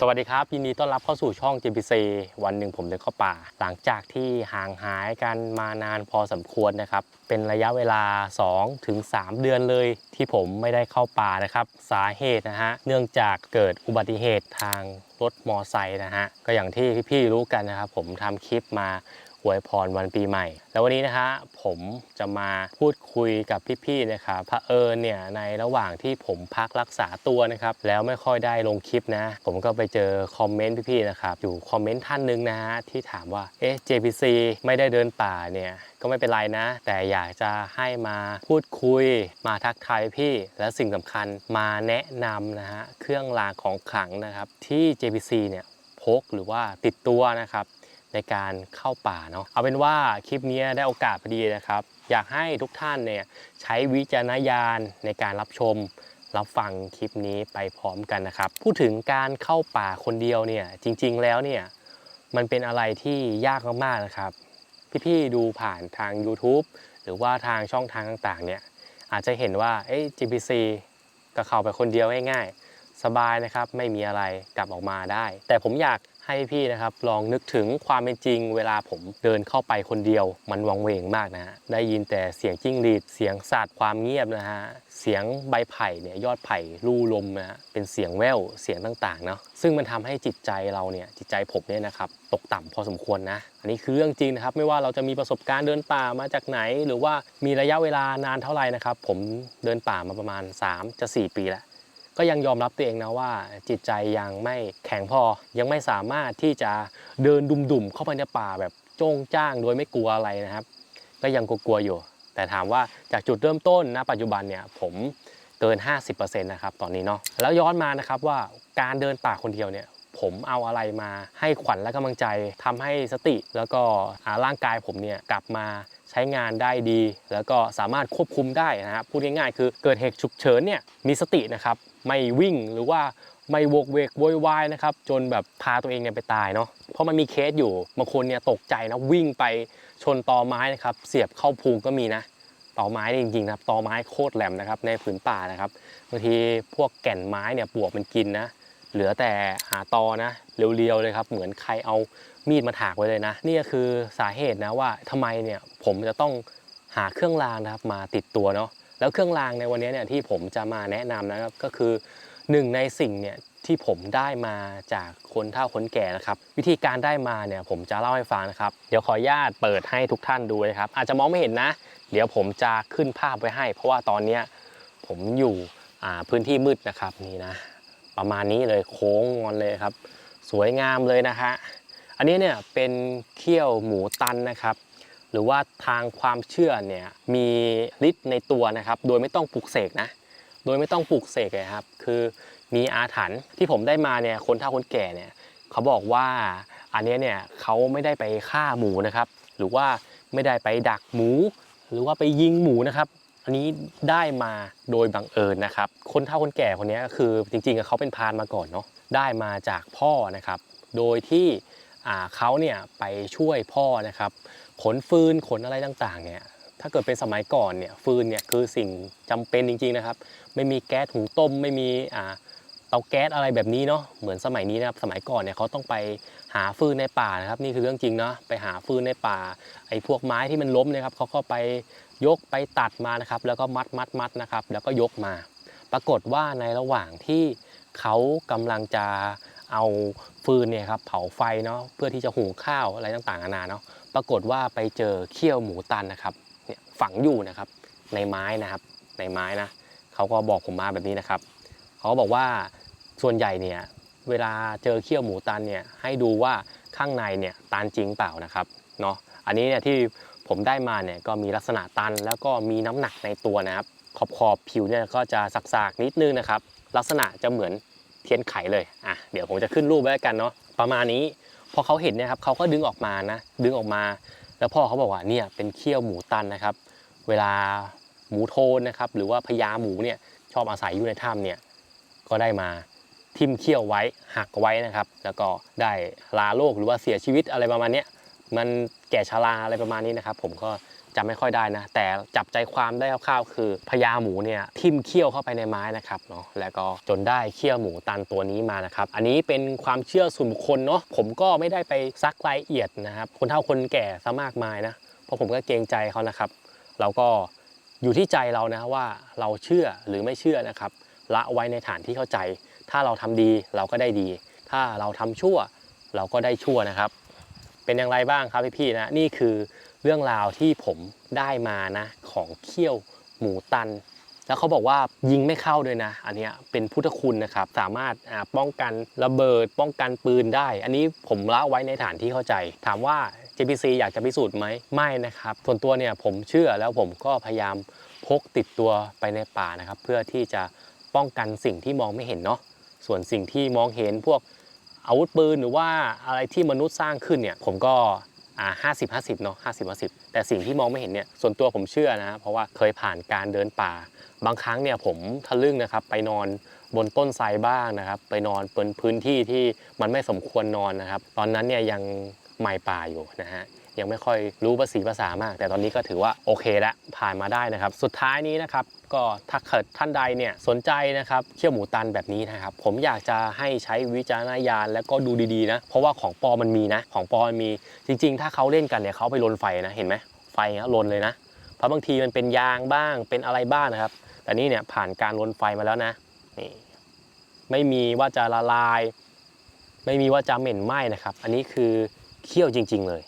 สวัสดีครับยินดีต้อนรับเข้าสู่ช่อง JPC วันหนึ่งผมเดินเข้าป่า หลังจากที่ห่างหายกันมานานพอสมควรนะครับ เป็นระยะเวลา 2-3ถึง3เดือนเลยที่ผมไม่ได้เข้าป่านะครับ สาเหตุนะฮะเนื่องจากเกิดอุบัติเหตุทางรถมอไซค์นะฮะก็อย่างที่พี่ๆรู้กันนะครับ ผมทำคลิปมาอวยพรวันปีใหม่ แล้ววันนี้นะฮะผมจะมาพูดคุยกับพี่ๆนะครับพระเอิญเนี่ยในระหว่างที่ผมพักรักษาตัวนะครับแล้วไม่ค่อยได้ลงคลิปนะ ผมก็ไปเจอคอมเมนต์พี่ๆนะครับอยู่คอมเมนต์ท่านหนึ่งนะฮะที่ถามว่าเอ๊ะ JPC ไม่ได้เดินป่าเนี่ยก็ไม่เป็นไรนะ แต่อยากจะให้มาพูดคุยมาทักทายพี่ และสิ่งสำคัญมาแนะนำนะฮะเครื่องรางของขลังนะครับที่ JPC เนี่ยพกหรือว่าติดตัวนะครับ ในการเข้าป่าเนาะเอาเป็นว่าคลิปนี้ได้โอกาสพอดีนะครับ อยากให้ทุกท่านเนี่ยใช้วิจารณญาณในการรับชม รับฟังคลิปนี้ไปพร้อมกันนะครับ พูดถึงการเข้าป่าคนเดียวเนี่ยจริง ๆ แล้วเนี่ยมันเป็นอะไรที่ยากมากๆนะครับ พี่ๆดูผ่านทาง YouTube หรือว่าทางช่องทางต่างๆเนี่ยอาจจะเห็นว่าเอ้ GPC ก็เข้าไปคนเดียวง่ายๆ สบายนะครับไม่มีอะไรกลับออกมาได้ แต่ผมอยาก ให้พี่นะครับลองนึกถึงความเป็นจริง เวลาผมเดินเข้าไปคนเดียว มันวังเวงมากนะฮะได้ยินแต่เสียงจิ้งหรีดเสียงสัตว์ความเงียบนะฮะเสียงใบไผ่เนี่ยยอดไผ่ลู่ลมนะฮะเป็นเสียงแว่วเสียงต่างๆเนาะซึ่งมันทำให้จิตใจเราเนี่ยจิตใจผมเนี่ยนะครับตกต่ำพอสมควรนะอันนี้คือเรื่องจริงนะครับไม่ว่าเราจะมีประสบการณ์เดินป่ามาจากไหน หรือว่ามีระยะเวลานานเท่าไหร่นะครับผมเดินป่ามาประมาณ 3 จะ 4 ปีแล้ว ก็ยังยอมรับตัวเองนะว่าจิตใจยังไม่แข็งพอ ยังไม่สามารถที่จะเดินดุ่มๆเข้าไปในป่าแบบจ้งจ้างโดยไม่กลัวอะไรนะครับ ก็ยังกลัวๆอยู่ แต่ถามว่าจากจุดเริ่มต้นนะปัจจุบันเนี่ยผมเกิน 50%นะครับตอนนี้เนาะแล้วย้อนมานะครับว่าการเดินป่าคนเดียวเนี่ย ผมเอาอะไรมาให้ขวัญและกำลังใจทำให้สติแล้วก็ร่างกายผมเนี่ยกลับมาใช้งานได้ดี แล้วก็สามารถควบคุมได้นะครับพูดง่ายๆ คือเกิดเหตุฉุกเฉินเนี่ยมีสตินะครับไม่วิ่งหรือว่าไม่โวกเวกโวยวายนะครับจนแบบพาตัวเองเนี่ยไปตายเนาะเพราะมันมีเคสอยู่บางคนเนี่ยตกใจนะวิ่งไปชนตอไม้นะครับเสียบเข้าพุงก็มีนะตอไม้นี่จริงๆนะครับตอไม้โคตรแหลมนะครับในผืนป่านะครับบางทีพวกแก่นไม้เนี่ยปลวกมันกินนะ เหลือแต่หาตอนะเรียวๆเลยครับ เหมือนใครเอามีดมาถากไว้เลยนะ นี่ก็คือสาเหตุนะว่าทำไมเนี่ยผมจะต้องหาเครื่องรางนะครับมาติดตัวเนาะแล้วเครื่องรางในวันนี้เนี่ยที่ผมจะมาแนะนำนะครับก็คือหนึ่งในสิ่งเนี่ยที่ผมได้มาจากคนเฒ่าคนแก่นะครับวิธีการได้มาเนี่ยผมจะเล่าให้ฟังนะครับ เดี๋ยวขออนุญาตเปิดให้ทุกท่านดูนะครับ อาจจะมองไม่เห็นนะ เดี๋ยวผมจะขึ้นภาพไว้ให้ เพราะว่าตอนเนี้ยผมอยู่พื้นที่มืดนะครับนี่นะ ประมาณนี้เลยโค้งงอนเลยครับ สวยงามเลยนะฮะอันนี้เนี่ยเป็นเขี้ยวหมูตันนะครับ หรือว่าทางความเชื่อเนี่ยมีฤทธิ์ในตัวนะครับ โดยไม่ต้องปลุกเสกนะ โดยไม่ต้องปลุกเสกเลยครับ คือมีอาถรรพ์ที่ผมได้มาเนี่ยคนเฒ่าคนแก่เนี่ยเขาบอกว่าอันนี้เนี่ยเขาไม่ได้ไปฆ่าหมูนะครับ หรือว่าไม่ได้ไปดักหมู หรือว่าไปยิงหมูนะครับ อันนี้ได้มาโดยบังเอิญนะครับ คนเฒ่าคนแก่คนนี้ก็คือจริงๆเขาเป็นพานมาก่อนเนาะได้มาจากพ่อนะครับ โดยที่เขาเนี่ยไปช่วยพ่อนะครับขนฟืนขนอะไรต่างๆเนี่ยถ้าเกิดเป็นสมัยก่อนเนี่ยฟืนเนี่ยคือสิ่งจำเป็นจริงๆนะครับ ไม่มีแก๊สหุงต้มไม่มีอ่า เตาแก๊สอะไรแบบนี้เนาะเหมือนสมัยนี้นะครับสมัยก่อนเนี่ยเขาต้องไปหาฟืนในป่านะครับ นี่คือเรื่องจริงเนาะไปหาฟืนในป่าไอ้พวกไม้ที่มันล้มเนะครับเขาก็ไปยกไปตัดมานะครับ แล้วก็มัดมัดมัดนะครับ แล้วก็ยกมา ปรากฏว่าในระหว่างที่เขากำลังจะเอาฟืนเนี่ยครับเผาไฟเนาะเพื่อที่จะหุงข้าวอะไรต่างๆนานาเนาะปรากฏว่าไปเจอเขี้ยวหมูตันนะครับเนี่ยฝังอยู่นะครับในไม้นะครับ ในไม้นะเขาก็บอกผมมาแบบนี้นะครับ เขาบอกว่าส่วนใหญ่เนี่ยเวลาเจอเขี้ยวหมูตันเนี่ยให้ดูว่าข้างในเนี่ยตันจริงเปล่านะครับเนาะอันนี้เนี่ยที่ผมได้มาเนี่ยก็มีลักษณะตันแล้วก็มีน้ำหนักในตัวนะครับขอบขอบผิวเนี่ยก็จะสักๆนิดนึงนะครับ ลักษณะจะเหมือนเทียนไขเลยอะเดี๋ยวผมจะขึ้นรูปไว้กันเนาะประมาณนี้พอเขาเห็นนะครับเขาก็ดึงออกมานะดึงออกมา แล้วพ่อเขาบอกว่าเนี่ยเป็นเขี้ยวหมูตันนะครับ เวลาหมูโทนนะครับหรือว่าพญาหมูเนี่ยชอบอาศัยอยู่ในถ้ำเนี่ย ก็ได้มาทิ่มเขี้ยวไว้หักไว้นะครับ แล้วก็ได้ลาโลกหรือว่าเสียชีวิตอะไรประมาณนี้มันแก่ชราอะไรประมาณนี้นะครับ ผมก็จำไม่ค่อยได้นะ แต่จับใจความได้คร่าวๆคือพญาหมูเนี่ยทิ่มเขี้ยวเข้าไปในไม้นะครับเนาะแล้วก็จนได้เขี้ยวหมูตันตัวนี้มานะครับ อันนี้เป็นความเชื่อส่วนบุคคลเนาะผมก็ไม่ได้ไปซักรายละเอียดนะครับ คนเฒ่าคนแก่ซะมากมายนะเพราะผมก็เกรงใจเขานะครับ เราก็อยู่ที่ใจเรานะว่าเราเชื่อหรือไม่เชื่อนะครับ ละไว้ในฐานที่เข้าใจ ถ้าเราทำดีเราก็ได้ดี ถ้าเราทำชั่วเราก็ได้ชั่วนะครับ เป็นอย่างไรบ้างครับพี่ๆนะนี่คือเรื่องราวที่ผมได้มานะของเขี้ยวหมูตัน แล้วเขาบอกว่ายิงไม่เข้าด้วยนะ อันนี้เป็นพุทธคุณนะครับ สามารถป้องกันระเบิด ป้องกันปืนได้ อันนี้ผมละไว้ในฐานที่เข้าใจ ถามว่า JPC อยากจะพิสูจน์ไหมไม่นะครับ ส่วนตัวเนี่ยผมเชื่อแล้วผมก็พยายามพกติดตัวไปในป่านะครับ เพื่อที่จะ ป้องกันสิ่งที่มองไม่เห็นเนาะส่วนสิ่งที่มองเห็นพวกอาวุธปืนหรือว่าอะไรที่มนุษย์สร้างขึ้นเนี่ยผมก็อ่าห้าสิบห้าสิบเนาะห้าสิบห้าสิบแต่สิ่งที่มองไม่เห็นเนี่ยส่วนตัวผมเชื่อนะเพราะว่าเคยผ่านการเดินป่า บางครั้งเนี่ยผมทะลึ่งนะครับไปนอนบนต้นไทรบ้างนะครับ ไปนอนบนพื้นที่ที่มันไม่สมควรนอนนะครับ ตอนนั้นเนี่ยยังใหม่ป่าอยู่นะฮะ ยังไม่ค่อยรู้ภาษีภาษามาก แต่ตอนนี้ก็ถือว่าโอเคแล้วผ่านมาได้นะครับ สุดท้ายนี้นะครับก็ถ้าเกิดท่านใดเนี่ยสนใจนะครับเคี่ยวหมูตันแบบนี้นะครับ ผมอยากจะให้ใช้วิจารณญาณแล้วก็ดูดีๆนะ เพราะว่าของปอมันมีนะ ของปอมันมีจริง ๆ ถ้าเขาเล่นกันเนี่ยเขาไปลนไฟนะเห็นไหมไฟเงี้ยลนเลยนะ เพราะบางทีมันเป็นยางบ้างเป็นอะไรบ้างนะครับ แต่นี่เนี่ยผ่านการลนไฟมาแล้วนะนี่ไม่มีว่าจะละลาย ไม่มีว่าจะเหม็นไหม้นะครับ อันนี้คือเคี่ยวจริง ๆ เลย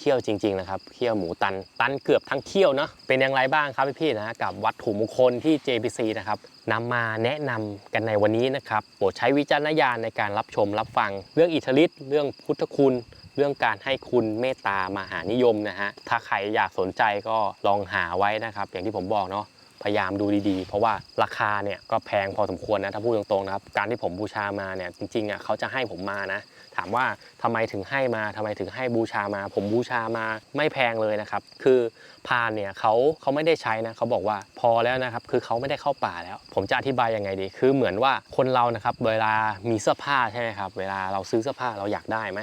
เคี่ยวจริงๆนะครับเคี่ยวหมูตัน ตันเกือบทั้งเคี่ยวเนาะเป็นอย่างไรบ้างครับพี่ๆนะกับวัตถุมงคลที่ JPC นะครับนำมาแนะนำกันในวันนี้นะครับโปรดใช้วิจารณญาณในการรับชมรับฟัง เรื่องอิทธิฤทธิ์เรื่องพุทธคุณเรื่องการให้คุณเมตตามหานิยมนะฮะถ้าใครอยากสนใจก็ลองหาไว้นะครับ อย่างที่ผมบอกเนาะ พยายามดูดีๆ เพราะว่าราคาเนี่ยก็แพงพอสมควรนะถ้าพูดตรงๆนะครับการที่ผมบูชามาเนี่ยจริงๆอะเขาจะให้ผมมานะถามว่าทำไมถึงให้มาทำไมถึงให้บูชามา ผมบูชามาไม่แพงเลยนะครับ คือพานเนี่ยเขาเขาไม่ได้ใช้นะเขาบอกว่าพอแล้วนะครับ คือเขาไม่ได้เข้าป่าแล้ว ผมจะอธิบายยังไงดี คือเหมือนว่าคนเรานะครับเวลามีเสื้อผ้าใช่ไหมครับ เวลาเราซื้อเสื้อผ้าเราอยากได้ไหม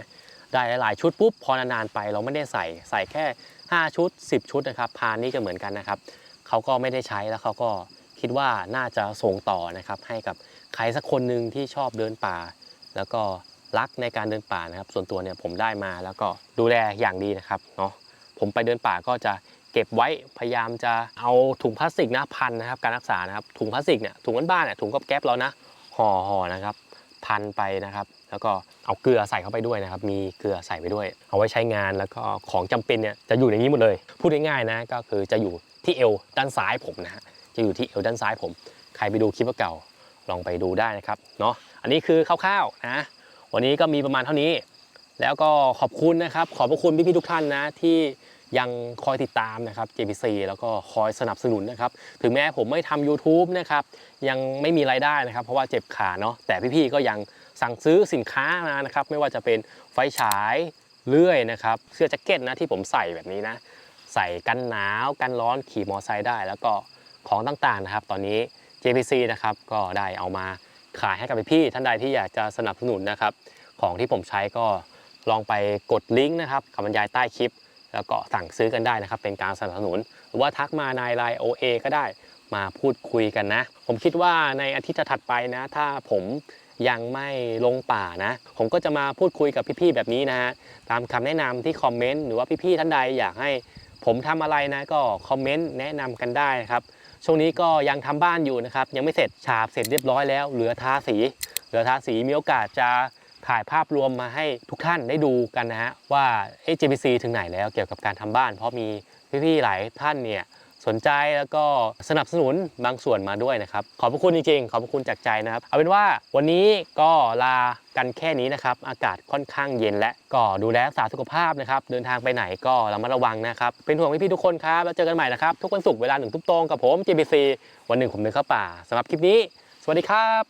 ได้หลายชุดปุ๊บพอนานๆไปเราไม่ได้ใส่ใส่แค่ 5 ชุด 10 ชุดนะครับพานนี่ก็เหมือนกันนะครับ เขาก็ไม่ได้ใช้แล้วเขาก็คิดว่าน่าจะส่งต่อนะครับให้กับใครสักคนหนึ่งที่ชอบเดินป่า แล้วก็รักในการเดินป่านะครับ ส่วนตัวเนี่ยผมได้มาแล้วก็ดูแลอย่างดีนะครับเนาะผมไปเดินป่าก็จะเก็บไว้พยายามจะเอาถุงพลาสติกนะพันนะครับการรักษานะครับถุงพลาสติกเนี่ยถุงบ้านๆเนี่ยถุงก๊อบแก๊บเรานะห่อห่อนะครับพันไปนะครับ แล้วก็เอาเกลือใส่เข้าไปด้วยนะครับ มีเกลือใส่ไปด้วย เอาไว้ใช้งานแล้วก็ของจำเป็นเนี่ยจะอยู่ในนี้หมดเลย พูดง่ายๆนะก็คือจะอยู่ ที่เอวด้านซ้ายผมนะฮะจะอยู่ที่เอวด้านซ้ายผม ใครไปดูคลิปเก่าลองไปดูได้นะครับเนาะอันนี้คือคร่าวๆนะวันนี้ก็มีประมาณเท่านี้ แล้วก็ขอบคุณนะครับ ขอบพระคุณพี่ๆทุกท่านนะที่ยังคอยติดตามนะครับ JPC แล้วก็คอยสนับสนุนนะครับ ถึงแม้ผมไม่ทำ YouTube นะครับ ยังไม่มีรายได้นะครับ เพราะว่าเจ็บขาเนาะ แต่พี่ๆ ก็ยังสั่งซื้อสินค้ามานะครับ ไม่ว่าจะเป็นไฟฉาย เลื่อยนะครับ เสื้อแจ็คเก็ตนะที่ผมใส่แบบนี้นะ ใส่กันหนาวกันร้อนขี่มอไซค์ได้ แล้วก็ของต่างๆนะครับ ตอนนี้ JPC นะครับก็ได้เอามาขายให้กับพี่ท่านใดที่อยากจะสนับสนุนนะครับ ของที่ผมใช้ก็ลองไปกดลิงก์นะครับคำบรรยายใต้คลิป แล้วก็สั่งซื้อกันได้นะครับ เป็นการสนับสนุน หรือว่าทักมาในไลน์ OA ก็ได้มาพูดคุยกันนะ ผมคิดว่าในอาทิตย์ถัดไปนะ ถ้าผมยังไม่ลงป่านะ ผมก็จะมาพูดคุยกับพี่ๆแบบนี้นะฮะตามคำแนะนำที่คอมเมนต์หรือว่าพี่ๆท่านใดอยากให้ ผมทำอะไรนะก็คอมเมนต์แนะนำกันได้นะครับ ช่วงนี้ก็ยังทำบ้านอยู่นะครับ ยังไม่เสร็จฉาบเสร็จเรียบร้อยแล้ว เหลือทาสี เหลือทาสีมีโอกาสจะถ่ายภาพรวมมาให้ทุกท่านได้ดูกันนะฮะว่าเอ๊ะ JPC ถึงไหนแล้วเกี่ยวกับการทำบ้าน เพราะมีพี่ๆหลายท่านเนี่ย สนใจแล้วก็สนับสนุนบางส่วนมาด้วยนะครับ ขอบพระคุณจริงๆ ขอบพระคุณจากใจนะครับ เอาเป็นว่าวันนี้ก็ลากันแค่นี้นะครับ อากาศค่อนข้างเย็นและก็ดูแลรักษาสุขภาพนะครับ เดินทางไปไหนก็ระมัดระวังนะครับ เป็นห่วงพี่ๆทุกคนครับ แล้วเจอกันใหม่นะครับ ทุกวันศุกร์เวลาหนึ่งทุ่มตรงกับผม JBC วันหนึ่งผมเดินเข้าป่าสำหรับคลิปนี้ สวัสดีครับ